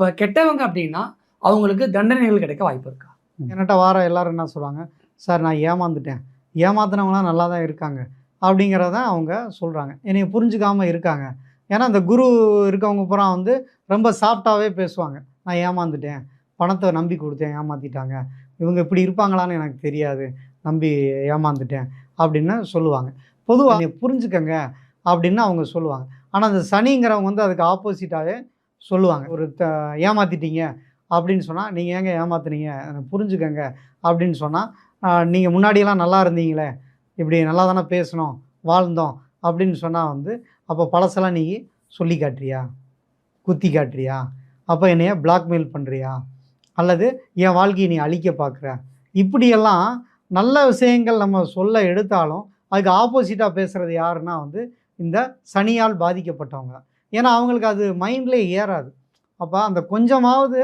அப்போ கெட்டவங்க அப்படின்னா அவங்களுக்கு தண்டனைகள் கிடைக்க வாய்ப்பு இருக்கா? என்கிட்ட வார எல்லாரும் என்ன சொல்கிறாங்க சார் நான் ஏமாந்துட்டேன். ஏமாத்துனவங்களாம் நல்லா தான் இருக்காங்க. அப்படிங்கிறத அவங்க சொல்கிறாங்க என்னைய புரிஞ்சுக்காம இருக்காங்க. ஏன்னா அந்த குரு இருக்கவங்க பூரா வந்து ரொம்ப சாஃப்டாகவே பேசுவாங்க. நான் ஏமாந்துட்டேன். பணத்தை நம்பி கொடுத்தேன். ஏமாற்றிட்டாங்க இவங்க இப்படி இருப்பாங்களான்னு எனக்கு தெரியாது. நம்பி ஏமாந்துட்டேன். அப்படின்னு சொல்லுவாங்க. பொதுவாக என்னை புரிஞ்சுக்கங்க. அப்படின்னு அவங்க சொல்லுவாங்க. ஆனால் அந்த சனிங்கிறவங்க வந்து அதுக்கு ஆப்போசிட்டாகவே சொல்லுவாங்க. ஒரு த ஏமாற்றிட்டீங்க அப்படின்னு சொன்னால் நீங்கள் ஏங்க ஏமாத்துனீங்க? புரிஞ்சுக்கங்க. அப்படின்னு சொன்னால் நீங்கள் முன்னாடியெல்லாம் நல்லா இருந்தீங்களே. இப்படி நல்லா தானே பேசணும் வாழ்ந்தோம். அப்படின்னு சொன்னால் வந்து அப்போ பழசெல்லாம் நீ சொல்லி காட்டுறியா? குத்தி காட்டுறியா? அப்போ என்னைய பிளாக்மெயில் பண்ணுறியா அல்லது என் வாழ்க்கையை நீ அழிக்க பார்க்குற இப்படியெல்லாம் நல்ல விஷயங்கள் நம்ம சொல்ல எடுத்தாலும் அதுக்கு ஆப்போசிட்டாக பேசுகிறது யாருன்னா வந்து இந்த சனியால் பாதிக்கப்பட்டவங்க ஏன்னா அவங்களுக்கு அது மைண்ட்லேயே ஏறாது. அப்போ அந்த கொஞ்சமாவது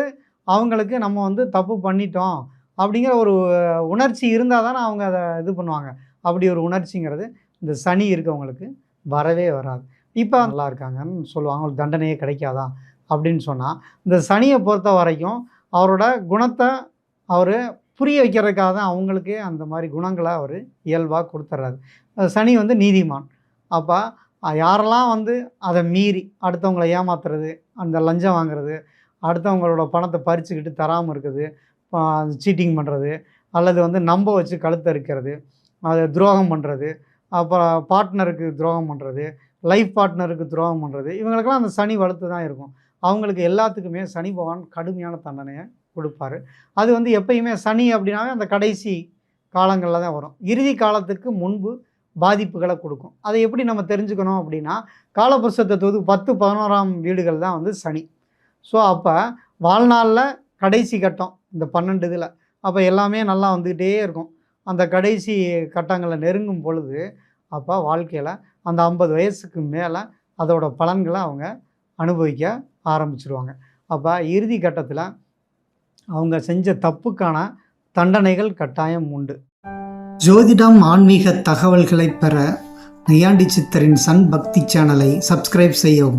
அவங்களுக்கு நம்ம வந்து தப்பு பண்ணிட்டோம் அப்படிங்கிற ஒரு உணர்ச்சி இருந்தால் தானே அவங்க அதை இது பண்ணுவாங்க. அப்படி ஒரு உணர்ச்சிங்கிறது இந்த சனி இருக்கவங்களுக்கு வரவே வராது. இப்போ நல்லா இருக்காங்கன்னு சொல்லுவாங்க. அவங்களுக்கு தண்டனையே கிடைக்காதா அப்படின்னு சொன்னால் இந்த சனியை பொறுத்த வரைக்கும் அவரோட குணத்தை அவர் புரிய வைக்கிறதுக்காக தான் அவங்களுக்கே அந்த மாதிரி குணங்களை அவர் இயல்பாக கொடுத்துட்றாரு சனி வந்து நீதிமான். அப்போ யாரெல்லாம் வந்து அதை மீறி அடுத்தவங்களை ஏமாத்துறது அந்த லஞ்சம் வாங்குறது அடுத்தவங்களோட பணத்தை பறிச்சுக்கிட்டு தராமல் இருக்குது சீட்டிங் பண்ணுறது அல்லது வந்து நம்ப வச்சு கழுத்தை இருக்கிறது அது துரோகம் பண்ணுறது அப்புறம் பார்ட்னருக்கு துரோகம் பண்ணுறது லைஃப் பார்ட்னருக்கு துரோகம் பண்ணுறது இவங்களுக்கெல்லாம் அந்த சனி வளர்த்து தான் இருக்கும். அவங்களுக்கு எல்லாத்துக்குமே சனி பகவான் கடுமையான தண்டனையை கொடுப்பாரு. அது வந்து எப்பயுமே சனி அப்படின்னாவே அந்த கடைசி காலங்களில் தான் வரும். இறுதி காலத்துக்கு முன்பு பாதிப்புகளை கொடுக்கும். அதை எப்படி நம்ம தெரிஞ்சுக்கணும் அப்படின்னா காலபுருஷத்தை தொகுதி பத்து பதினோராம் வீடுகள் தான் வந்து சனி. ஸோ அப்போ வாழ்நாளில் கடைசி கட்டம் இந்த பன்னெண்டு இதில். அப்போ எல்லாமே நல்லா வந்துக்கிட்டே இருக்கும். அந்த கடைசி கட்டங்களை நெருங்கும் பொழுது அப்போ வாழ்க்கையில் அந்த ஐம்பது வயசுக்கு மேலே அதோட பலன்களை அவங்க அனுபவிக்க ஆரம்பிச்சிருவாங்க. அப்போ இறுதி கட்டத்தில் அவங்க செஞ்ச தப்புக்கான தண்டனைகள் கட்டாயம் உண்டு. ஜோதிடம் ஆன்மீக தகவல்களை பெற நையாண்டி சித்தரின் சன் பக்தி சேனலை சப்ஸ்கிரைப் செய்யவும்.